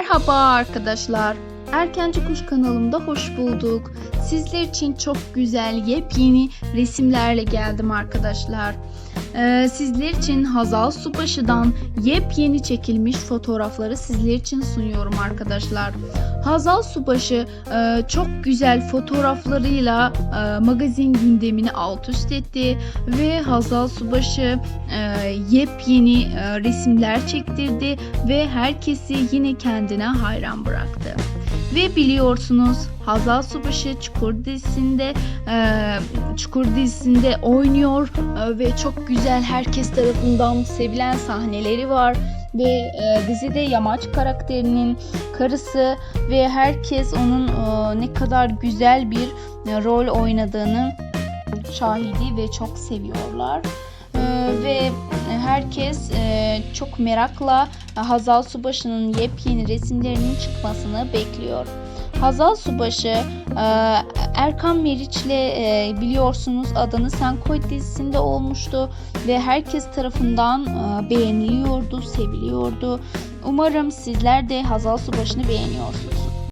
Merhaba arkadaşlar. Erkenci Kuş kanalımda hoş bulduk. Sizler için çok güzel yepyeni resimlerle geldim arkadaşlar. Ee, sizler için Hazal Subaşı'dan yepyeni çekilmiş fotoğrafları sizler için sunuyorum arkadaşlar. Hazal Subaşı e, çok güzel fotoğraflarıyla e, magazin gündemini alt üst etti ve Hazal Subaşı e, yepyeni e, resimler çektirdi ve herkesi yine kendine hayran bıraktı. Ve biliyorsunuz Hazal Subaşı Çukur dizisinde e, Çukur dizisinde oynuyor e, ve çok güzel herkes tarafından sevilen sahneleri var ve e, dizide Yamaç karakterinin karısı ve herkes onun e, ne kadar güzel bir rol oynadığını şahidi ve çok seviyorlar. Ve herkes çok merakla Hazal Subaşı'nın yepyeni resimlerinin çıkmasını bekliyor. Hazal Subaşı Erkan Meriç'le e, biliyorsunuz adını Sen Koy dizisinde olmuştu ve herkes tarafından e, beğeniliyordu, seviliyordu. Umarım sizler de Hazal Subaşı'nı beğeniyorsunuz.